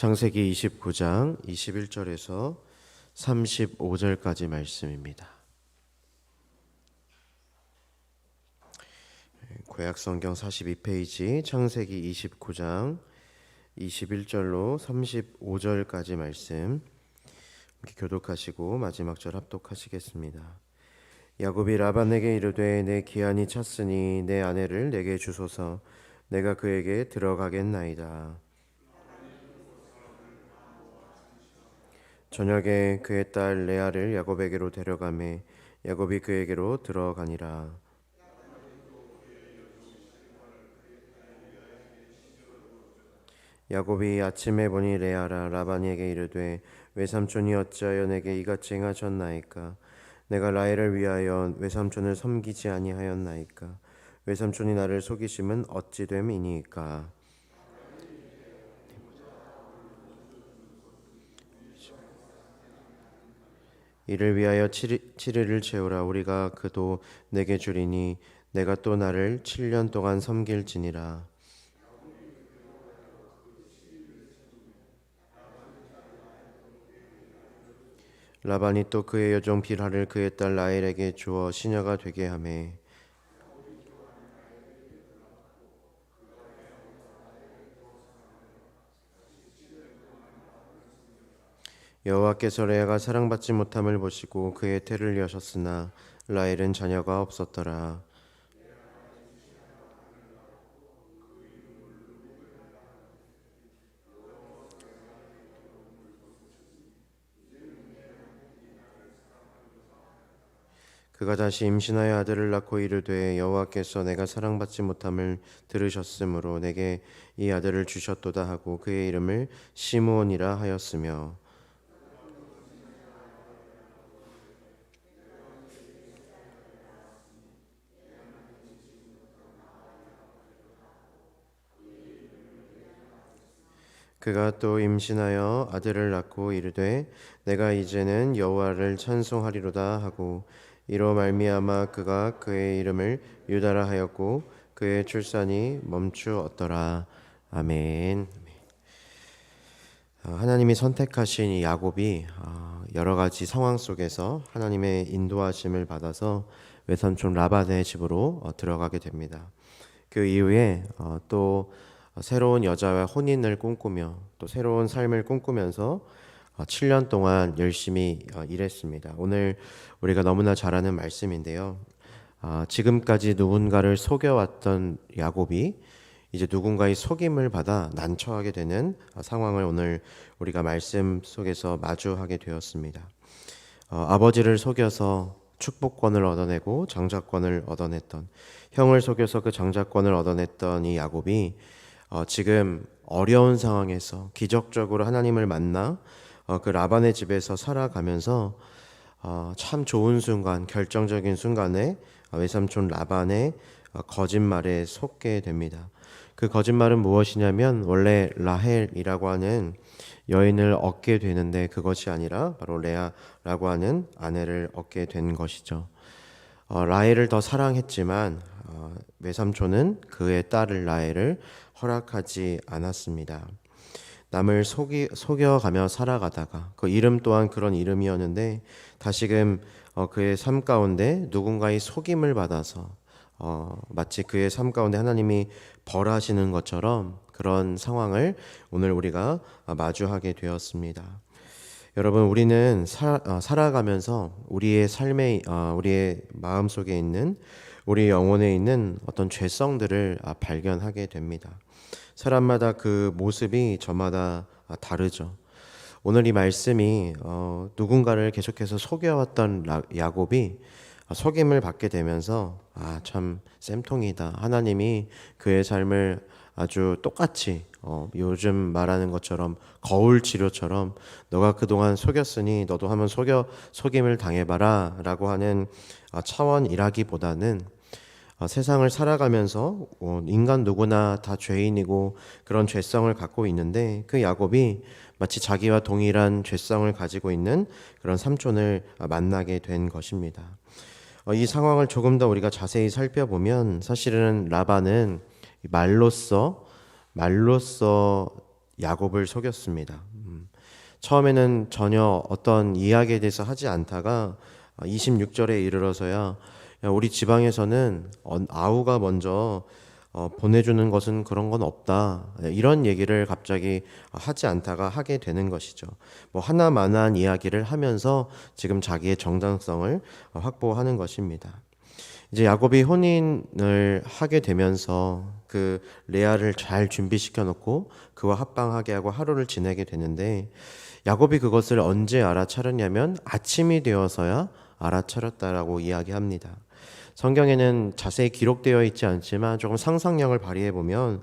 창세기 29장 21절에서 35절까지 말씀입니다. 구약 성경 42페이지 창세기 29장 21절로 35절까지 말씀 교독하시고 마지막 절 합독하시겠습니다. 야곱이 라반에게 이르되 내 기한이 찼으니 내 아내를 내게 주소서 내가 그에게 들어가겠나이다. 저녁에 그의 딸 레아를 야곱에게로 데려가매 야곱이 그에게로 들어가니라. 야곱이 아침에 보니 레아라 라반에게 이르되 외삼촌이 어찌하여 내게 이같이 행하셨나이까? 내가 라헬을 위하여 외삼촌을 섬기지 아니하였나이까? 외삼촌이 나를 속이심은 어찌 됨이니까 이를 위하여 칠일을 채우라. 우리가 그도 내게 주리니 내가 또 나를 7년 동안 섬길지니라. 라반이 또 그의 여종 빌하를 그의 딸 라헬에게 주어 시녀가 되게 하매 여호와께서 레아가 사랑받지 못함을 보시고 그의 태를 여셨으나 라헬은 자녀가 없었더라. 그가 다시 임신하여 아들을 낳고 이르되 여호와께서 내가 사랑받지 못함을 들으셨으므로 내게 이 아들을 주셨도다 하고 그의 이름을 시므온이라 하였으며 그가 또 임신하여 아들을 낳고 이르되 내가 이제는 여호와를 찬송하리로다 하고 이로 말미암아 그가 그의 이름을 유다라 하였고 그의 출산이 멈추었더라 아멘. 어, 하나님이 선택하신 이 야곱이 어, 여러 가지 상황 속에서 하나님의 인도하심을 받아서 외삼촌 라반의 집으로 어, 들어가게 됩니다. 그 이후에 또 새로운 여자와 혼인을 꿈꾸며 또 새로운 삶을 꿈꾸면서 7년 동안 열심히 일했습니다. 오늘 우리가 너무나 잘 아는 말씀인데요. 지금까지 누군가를 속여왔던 야곱이 이제 누군가의 속임을 받아 난처하게 되는 상황을 오늘 우리가 말씀 속에서 마주하게 되었습니다. 어, 아버지를 속여서 축복권을 얻어내고 장자권을 얻어냈던 형을 속여서 그 장자권을 얻어냈던 이 야곱이 어, 지금 어려운 상황에서 기적적으로 하나님을 만나 어, 그 라반의 집에서 살아가면서 어, 참 좋은 순간, 결정적인 순간에 외삼촌 라반의 어, 거짓말에 속게 됩니다. 그 거짓말은 무엇이냐면 원래 라헬이라고 하는 여인을 얻게 되는데 그것이 아니라 바로 레아라고 하는 아내를 얻게 된 것이죠. 어, 라헬을 더 사랑했지만 어, 외삼촌은 그의 딸을 라헬을 허락하지 않았습니다. 남을 속이, 속여가며 살아가다가 그 이름 또한 그런 이름이었는데 다시금 어, 그의 삶 가운데 누군가의 속임을 받아서 어, 마치 그의 삶 가운데 하나님이 벌하시는 것처럼 그런 상황을 오늘 우리가 마주하게 되었습니다. 여러분 우리는 사, 어, 살아가면서 우리의 삶의 어, 우리의 마음 속에 있는 우리 영혼에 있는 어떤 죄성들을 아, 발견하게 됩니다. 사람마다 그 모습이 저마다 아, 다르죠. 오늘 이 말씀이 어, 누군가를 계속해서 속여왔던 야곱이 속임을 받게 되면서 아 참 쌤통이다 하나님이 그의 삶을 아주 똑같이 어, 요즘 말하는 것처럼 거울 치료처럼 너가 그동안 속였으니 너도 한번 속여 속임을 당해봐라라고 하는 아, 차원이라기보다는 어, 세상을 살아가면서 어, 인간 누구나 다 죄인이고 그런 죄성을 갖고 있는데 그 야곱이 마치 자기와 동일한 죄성을 가지고 있는 그런 삼촌을 만나게 된 것입니다. 어, 이 상황을 조금 더 우리가 자세히 살펴보면 사실은 라반은 말로써 말로써 야곱을 속였습니다. 음, 처음에는 전혀 어떤 이야기에 대해서 하지 않다가 26절에 이르러서야 야, 우리 지방에서는 어, 아우가 먼저 어, 보내주는 것은 그런 건 없다. 이런 얘기를 갑자기 하지 않다가 하게 되는 것이죠. 뭐 하나만한 이야기를 하면서 지금 자기의 정당성을 확보하는 것입니다. 이제 야곱이 혼인을 하게 되면서 그 레아를 잘 준비시켜 놓고 그와 합방하게 하고 하루를 지내게 되는데 야곱이 그것을 언제 알아차렸냐면 아침이 되어서야 알아차렸다라고 이야기합니다. 성경에는 자세히 기록되어 있지 않지만 조금 상상력을 발휘해 보면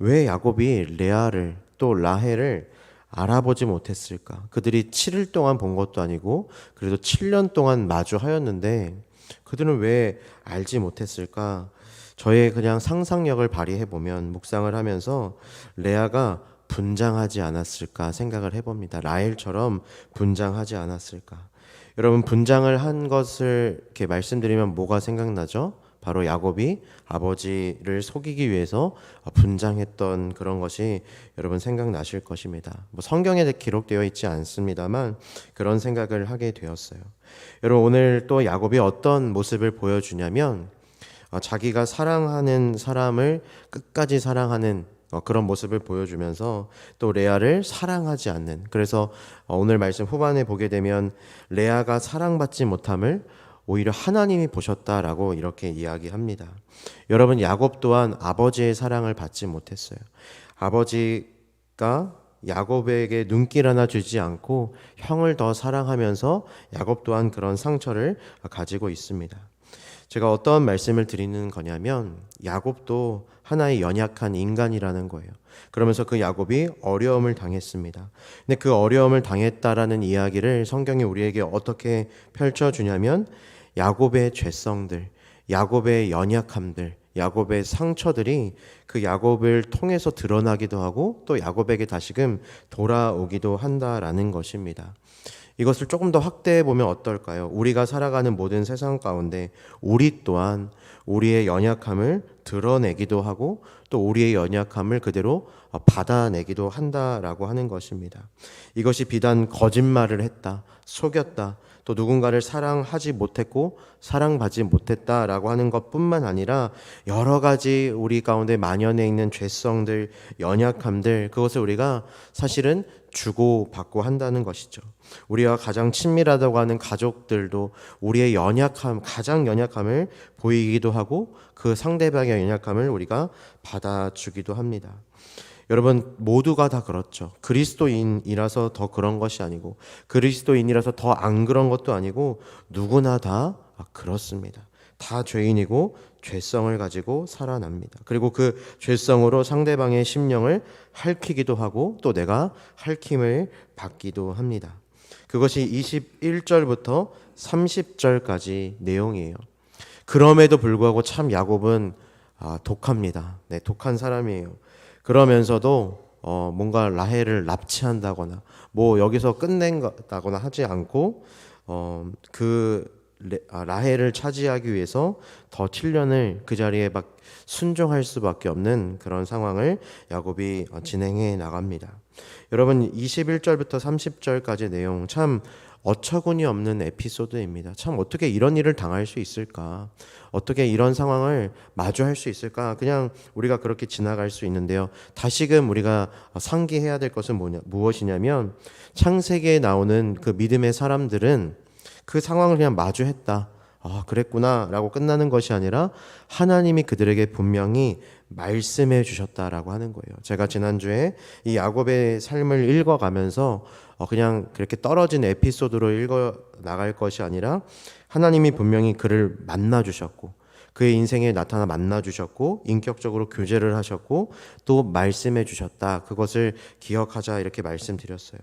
왜 야곱이 레아를 또 라헬을 알아보지 못했을까? 그들이 7일 동안 본 것도 아니고 그래도 7년 동안 마주하였는데 그들은 왜 알지 못했을까? 저의 그냥 상상력을 발휘해 보면 묵상을 하면서 레아가 분장하지 않았을까 생각을 해봅니다. 라헬처럼 분장하지 않았을까? 여러분 분장을 한 것을 이렇게 말씀드리면 뭐가 생각나죠? 바로 야곱이 아버지를 속이기 위해서 분장했던 그런 것이 여러분 생각나실 것입니다. 뭐 성경에 기록되어 있지 않습니다만 그런 생각을 하게 되었어요. 여러분 오늘 또 야곱이 어떤 모습을 보여주냐면 어, 자기가 사랑하는 사람을 끝까지 사랑하는 어, 그런 모습을 보여주면서 또 레아를 사랑하지 않는 그래서 어, 오늘 말씀 후반에 보게 되면 레아가 사랑받지 못함을 오히려 하나님이 보셨다라고 이렇게 이야기합니다. 여러분 야곱 또한 아버지의 사랑을 받지 못했어요. 아버지가 야곱에게 눈길 하나 주지 않고 형을 더 사랑하면서 야곱 또한 그런 상처를 가지고 있습니다. 제가 어떤 말씀을 드리는 거냐면 야곱도 하나의 연약한 인간이라는 거예요. 그러면서 그 야곱이 어려움을 당했습니다. 근데 그 어려움을 당했다라는 이야기를 성경이 우리에게 어떻게 펼쳐 주냐면 야곱의 죄성들, 야곱의 연약함들, 야곱의 상처들이 그 야곱을 통해서 드러나기도 하고 또 야곱에게 다시금 돌아오기도 한다라는 것입니다. 이것을 조금 더 확대해 보면 어떨까요? 우리가 살아가는 모든 세상 가운데 우리 또한 우리의 연약함을 드러내기도 하고 또 우리의 연약함을 그대로 받아내기도 한다라고 하는 것입니다. 이것이 비단 거짓말을 했다, 속였다, 또 누군가를 사랑하지 못했고 사랑받지 못했다라고 하는 것뿐만 아니라 여러 가지 우리 가운데 만연해 있는 죄성들, 연약함들 그것을 우리가 사실은 주고 받고 한다는 것이죠. 우리가 가장 친밀하다고 하는 가족들도 우리의 연약함, 가장 연약함을 보이기도 하고 그 상대방의 연약함을 우리가 받아주기도 합니다. 여러분 모두가 다 그렇죠. 그리스도인이라서 더 그런 것이 아니고 그리스도인이라서 더 안 그런 것도 아니고 누구나 다 그렇습니다. 다 죄인이고 죄성을 가지고 살아납니다. 그리고 그 죄성으로 상대방의 심령을 핥히기도 하고 또 내가 핥힘을 받기도 합니다. 그것이 21절부터 30절까지 내용이에요. 그럼에도 불구하고 참 야곱은 아, 독합니다. 네, 독한 사람이에요. 그러면서도 어, 뭔가 라헬을 납치한다거나 뭐 여기서 끝낸다거나 하지 않고 어, 그 아, 라헬을 차지하기 위해서 더 7년을 그 자리에 막 순종할 수밖에 없는 그런 상황을 야곱이 어, 진행해 나갑니다. 여러분 21절부터 30절까지 내용 참 어처구니 없는 에피소드입니다. 참 어떻게 이런 일을 당할 수 있을까? 어떻게 이런 상황을 마주할 수 있을까? 그냥 우리가 그렇게 지나갈 수 있는데요. 다시금 우리가 상기해야 될 것은 뭐냐, 무엇이냐면 창세기에 나오는 그 믿음의 사람들은 그 상황을 그냥 마주했다. 아, 그랬구나 라고 끝나는 것이 아니라 하나님이 그들에게 분명히 말씀해 주셨다라고 하는 거예요. 제가 지난주에 이 야곱의 삶을 읽어가면서 어, 그냥 그렇게 떨어진 에피소드로 읽어 나갈 것이 아니라 하나님이 분명히 그를 만나 주셨고 그의 인생에 나타나 만나 주셨고 인격적으로 교제를 하셨고 또 말씀해 주셨다. 그것을 기억하자 이렇게 말씀드렸어요.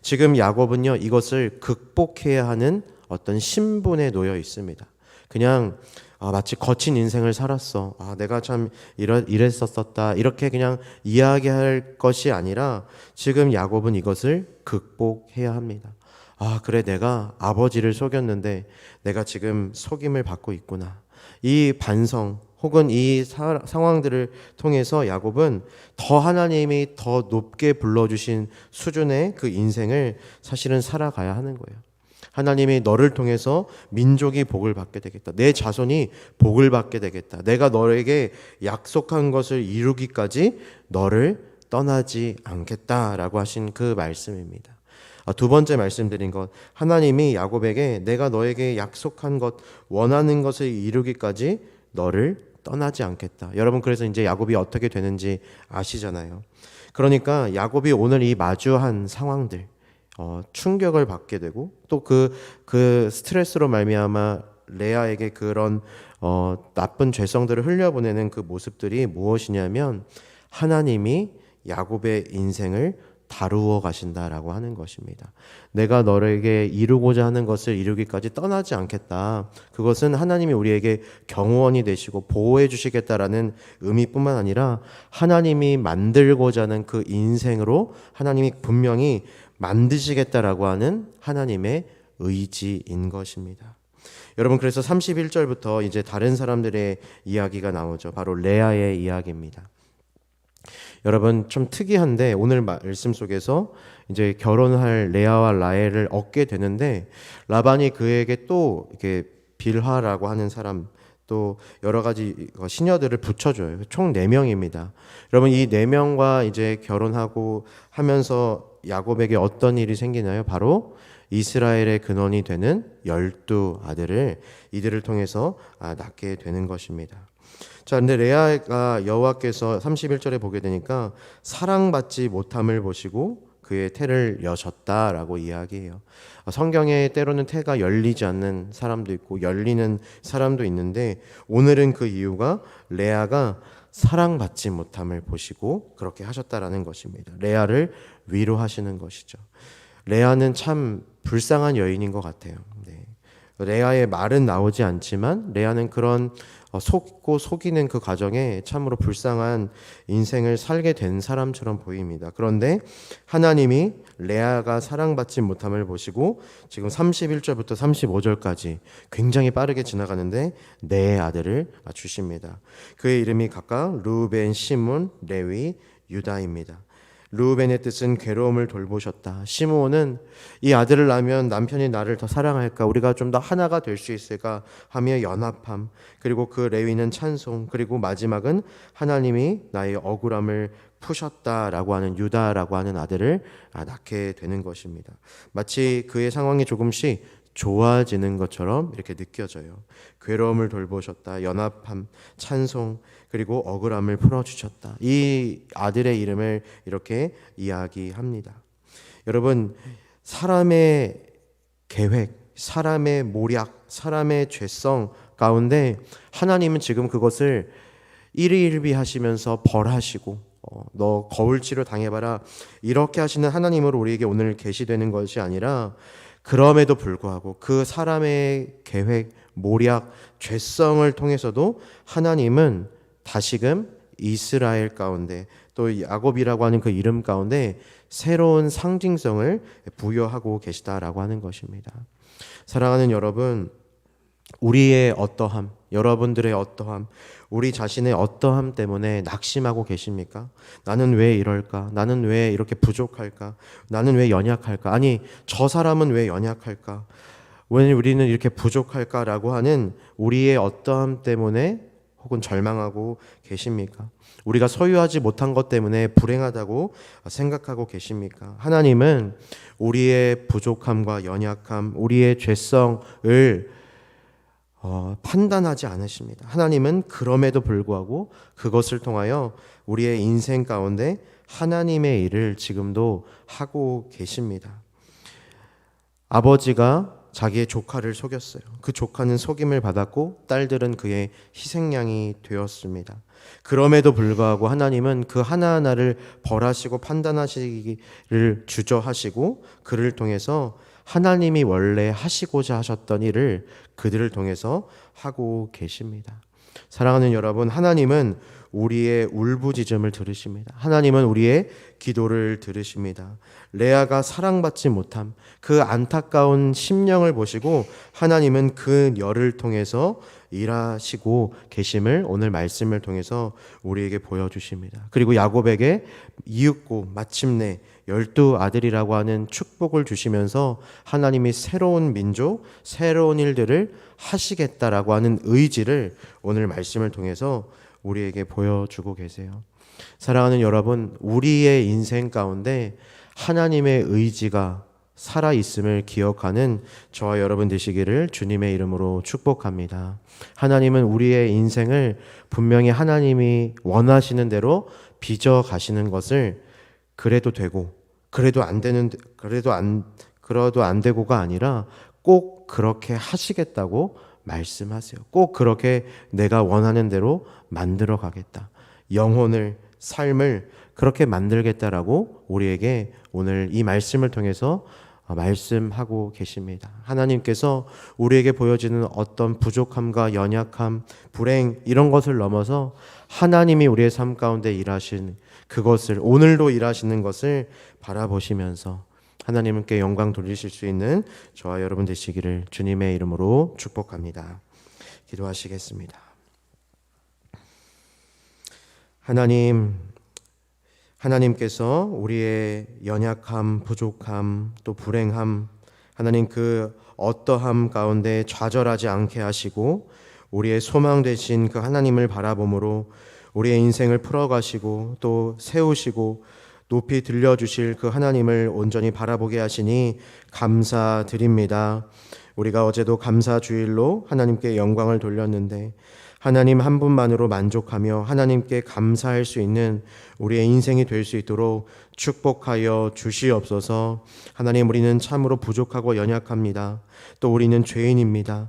지금 야곱은요 이것을 극복해야 하는 어떤 신분에 놓여 있습니다. 그냥 아, 마치 거친 인생을 살았어. 아, 내가 참 이러, 이랬었었다. 이렇게 그냥 이야기할 것이 아니라 지금 야곱은 이것을 극복해야 합니다. 아, 그래, 내가 아버지를 속였는데 내가 지금 속임을 받고 있구나. 이 반성 혹은 이 사- 상황들을 통해서 야곱은 더 하나님이 더 높게 불러주신 수준의 그 인생을 사실은 살아가야 하는 거예요. 하나님이 너를 통해서 민족이 복을 받게 되겠다. 내 자손이 복을 받게 되겠다. 내가 너에게 약속한 것을 이루기까지 너를 떠나지 않겠다라고 하신 그 말씀입니다. 아, 두 번째 말씀드린 것 하나님이 야곱에게 내가 너에게 약속한 것 원하는 것을 이루기까지 너를 떠나지 않겠다. 여러분 그래서 이제 야곱이 어떻게 되는지 아시잖아요. 그러니까 야곱이 오늘 이 마주한 상황들 어, 충격을 받게 되고 또그그 스트레스로 말미암아 레아에게 그런 어, 나쁜 죄성들을 흘려보내는 그 모습들이 무엇이냐면 하나님이 야곱의 인생을 다루어 가신다라고 하는 것입니다. 내가 너에게 이루고자 하는 것을 이루기까지 떠나지 않겠다. 그것은 하나님이 우리에게 경호원이 되시고 보호해 주시겠다라는 의미뿐만 아니라 하나님이 만들고자 하는 그 인생으로 하나님이 분명히 만드시겠다라고 하는 하나님의 의지인 것입니다. 여러분 그래서 31절부터 이제 다른 사람들의 이야기가 나오죠. 바로 레아의 이야기입니다. 여러분 좀 특이한데 오늘 말씀 속에서 이제 결혼할 레아와 라헬을 얻게 되는데 라반이 그에게 또 이렇게 빌하라고 하는 사람 또 여러 가지 시녀들을 붙여줘요. 총네 명입니다. 여러분 이네 명과 이제 결혼하고 하면서 야곱에게 어떤 일이 생기나요? 바로 이스라엘의 근원이 되는 열두 아들을 이들을 통해서 아, 낳게 되는 것입니다. 자, 근데 레아가 여호와께서 31절에 보게 되니까 사랑받지 못함을 보시고 그의 태를 여셨다라고 이야기해요. 성경에 때로는 태가 열리지 않는 사람도 있고 열리는 사람도 있는데 오늘은 그 이유가 레아가 사랑받지 못함을 보시고 그렇게 하셨다라는 것입니다. 레아를 위로하시는 것이죠. 레아는 참 불쌍한 여인인 것 같아요. 네. 레아의 말은 나오지 않지만 레아는 그런 어, 속고 속이는 그 과정에 참으로 불쌍한 인생을 살게 된 사람처럼 보입니다. 그런데 하나님이 레아가 사랑받지 못함을 보시고 지금 31절부터 35절까지 굉장히 빠르게 지나가는데 네 아들을 주십니다. 그의 이름이 각각 루벤, 시몬, 레위, 유다입니다. 루벤의 뜻은 괴로움을 돌보셨다. 시므온은 이 아들을 낳으면 남편이 나를 더 사랑할까? 우리가 좀 더 하나가 될 수 있을까? 하며 연합함. 그리고 그 레위는 찬송. 그리고 마지막은 하나님이 나의 억울함을 푸셨다라고 하는 유다라고 하는 아들을 낳게 되는 것입니다. 마치 그의 상황이 조금씩 좋아지는 것처럼 이렇게 느껴져요. 괴로움을 돌보셨다. 연합함, 찬송, 그리고 억울함을 풀어주셨다. 이 아들의 이름을 이렇게 이야기합니다. 여러분, 사람의 계획, 사람의 모략, 사람의 죄성 가운데 하나님은 지금 그것을 일희일비 하시면서 벌하시고 어, 너 거울치료 당해봐라 이렇게 하시는 하나님으로 우리에게 오늘 계시되는 것이 아니라 그럼에도 불구하고 그 사람의 계획, 모략, 죄성을 통해서도 하나님은 다시금 이스라엘 가운데 또 야곱이라고 하는 그 이름 가운데 새로운 상징성을 부여하고 계시다라고 하는 것입니다. 사랑하는 여러분, 우리의 어떠함, 여러분들의 어떠함, 우리 자신의 어떠함 때문에 낙심하고 계십니까? 나는 왜 이럴까? 나는 왜 이렇게 부족할까? 나는 왜 연약할까? 아니, 저 사람은 왜 연약할까? 왜 우리는 이렇게 부족할까라고 하는 우리의 어떠함 때문에 혹은 절망하고 계십니까? 우리가 소유하지 못한 것 때문에 불행하다고 생각하고 계십니까? 하나님은 우리의 부족함과 연약함, 우리의 죄성을 어, 판단하지 않으십니다. 하나님은 그럼에도 불구하고 그것을 통하여 우리의 인생 가운데 하나님의 일을 지금도 하고 계십니다. 아버지가 자기의 조카를 속였어요. 그 조카는 속임을 받았고 딸들은 그의 희생양이 되었습니다. 그럼에도 불구하고 하나님은 그 하나하나를 벌하시고 판단하시기를 주저하시고 그를 통해서 하나님이 원래 하시고자 하셨던 일을 그들을 통해서 하고 계십니다. 사랑하는 여러분, 하나님은 우리의 울부짖음을 들으십니다. 하나님은 우리의 기도를 들으십니다. 레아가 사랑받지 못함 그 안타까운 심령을 보시고 하나님은 그 열을 통해서 일하시고 계심을 오늘 말씀을 통해서 우리에게 보여주십니다. 그리고 야곱에게 이윽고 마침내 열두 아들이라고 하는 축복을 주시면서 하나님이 새로운 민족, 새로운 일들을 하시겠다라고 하는 의지를 오늘 말씀을 통해서 우리에게 보여주고 계세요. 사랑하는 여러분, 우리의 인생 가운데 하나님의 의지가 살아 있음을 기억하는 저와 여러분 되시기를 주님의 이름으로 축복합니다. 하나님은 우리의 인생을 분명히 하나님이 원하시는 대로 빚어 가시는 것을 그래도 되고 그래도 안 되는 그래도 안 그래도 안 되고가 아니라 꼭 그렇게 하시겠다고 말씀하세요. 꼭 그렇게 내가 원하는 대로 만들어 가겠다. 영혼을 삶을 그렇게 만들겠다라고 우리에게 오늘 이 말씀을 통해서 말씀하고 계십니다. 하나님께서 우리에게 보여지는 어떤 부족함과 연약함, 불행 이런 것을 넘어서 하나님이 우리의 삶 가운데 일하신 그것을 오늘도 일하시는 것을 바라보시면서 하나님께 영광 돌리실 수 있는 저와 여러분 되시기를 주님의 이름으로 축복합니다. 기도하시겠습니다. 하나님, 하나님께서 우리의 연약함, 부족함, 또 불행함, 하나님 그 어떠함 가운데 좌절하지 않게 하시고 우리의 소망 되신 그 하나님을 바라봄으로 우리의 인생을 풀어가시고 또 세우시고 높이 들려주실 그 하나님을 온전히 바라보게 하시니 감사드립니다. 우리가 어제도 감사 주일로 하나님께 영광을 돌렸는데 하나님 한 분만으로 만족하며 하나님께 감사할 수 있는 우리의 인생이 될 수 있도록 축복하여 주시옵소서. 하나님 우리는 참으로 부족하고 연약합니다. 또 우리는 죄인입니다.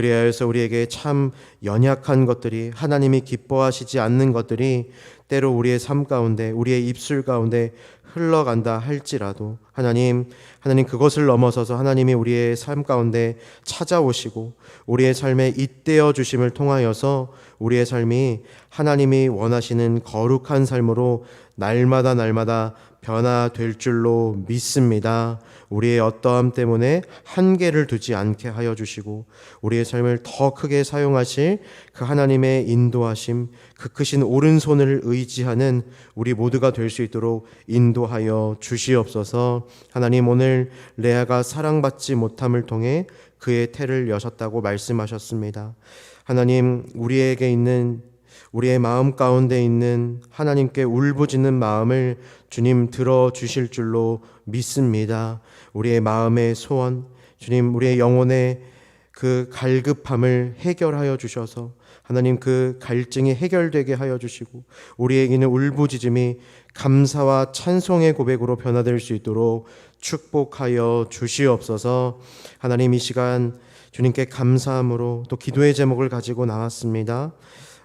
해서 우리에게 참 연약한 것들이 하나님이 기뻐하시지 않는 것들이 때로 우리의 삶 가운데 우리의 입술 가운데 흘러간다 할지라도 하나님 하나님 그것을 넘어서서 하나님이 우리의 삶 가운데 찾아오시고 우리의 삶에 잇대어 주심을 통하여서 우리의 삶이 하나님이 원하시는 거룩한 삶으로 날마다 날마다 변화될 줄로 믿습니다. 우리의 어떠함 때문에 한계를 두지 않게 하여 주시고 우리의 삶을 더 크게 사용하실 그 하나님의 인도하심, 그 크신 오른손을 의지하는 우리 모두가 될 수 있도록 인도하여 주시옵소서. 하나님 오늘 레아가 사랑받지 못함을 통해 그의 태를 여셨다고 말씀하셨습니다. 하나님 우리에게 있는 우리의 마음 가운데 있는 하나님께 울부짖는 마음을 주님 들어 주실 줄로 믿습니다. 우리의 마음의 소원, 주님 우리의 영혼의 그 갈급함을 해결하여 주셔서 하나님 그 갈증이 해결되게 하여 주시고 우리에게는 울부짖음이 감사와 찬송의 고백으로 변화될 수 있도록 축복하여 주시옵소서. 하나님 이 시간 주님께 감사함으로 또 기도의 제목을 가지고 나왔습니다.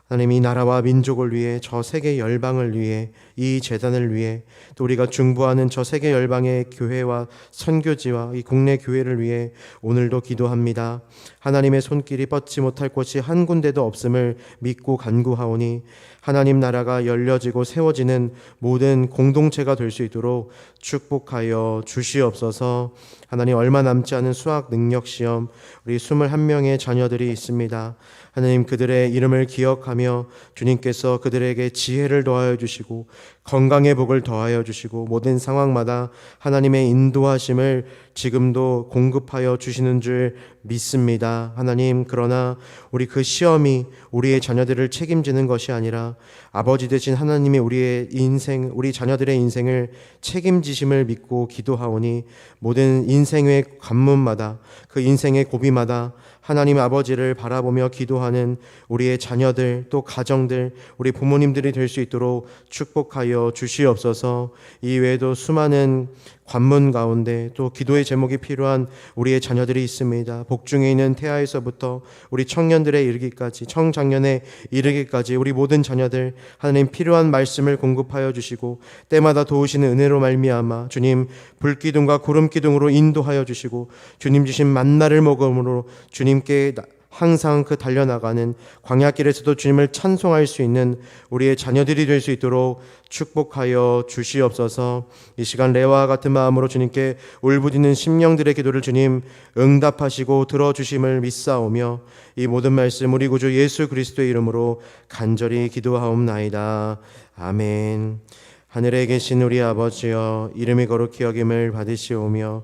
하나님 이 나라와 민족을 위해 저 세계 열방을 위해 이 재단을 위해 또 우리가 중부하는 저 세계 열방의 교회와 선교지와 이 국내 교회를 위해 오늘도 기도합니다. 하나님의 손길이 뻗지 못할 곳이 한 군데도 없음을 믿고 간구하오니 하나님 나라가 열려지고 세워지는 모든 공동체가 될 수 있도록 축복하여 주시옵소서. 하나님 얼마 남지 않은 수학 능력 시험 우리 21명의 자녀들이 있습니다. 하나님 그들의 이름을 기억하며 주님께서 그들에게 지혜를 더하여 주시고 건강의 복을 더하여 주시고 모든 상황마다 하나님의 인도하심을 지금도 공급하여 주시는 줄 믿습니다. 하나님, 그러나 우리 그 시험이 우리의 자녀들을 책임지는 것이 아니라 아버지 되신 하나님이 우리의 인생, 우리 자녀들의 인생을 책임지 심을 믿고 기도하오니 모든 인생의 관문마다 그 인생의 고비마다 하나님 아버지를 바라보며 기도하는 우리의 자녀들 또 가정들 우리 부모님들이 될 수 있도록 축복하여 주시옵소서. 이 외에도 수많은 관문 가운데 또 기도의 제목이 필요한 우리의 자녀들이 있습니다. 복중에 있는 태아에서부터 우리 청년들의 이르기까지 청장년에 이르기까지 우리 모든 자녀들 하나님 필요한 말씀을 공급하여 주시고 때마다 도우시는 은혜로 말미암아 주님 불기둥과 구름 기둥으로 인도하여 주시고 주님 주신 만나를 먹음으로 주님 께 항상 그 달려나가는 광야길에서도 주님을 찬송할 수 있는 우리의 자녀들이 될 수 있도록 축복하여 주시옵소서. 이 시간 레와 같은 마음으로 주님께 울부짖는 심령들의 기도를 주님 응답하시고 들어 주심을 믿사오며 이 모든 말씀 우리 구주 예수 그리스도의 이름으로 간절히 기도하옵나이다. 아멘. 하늘에 계신 우리 아버지여 이름이 거룩히 여김을 받으시오며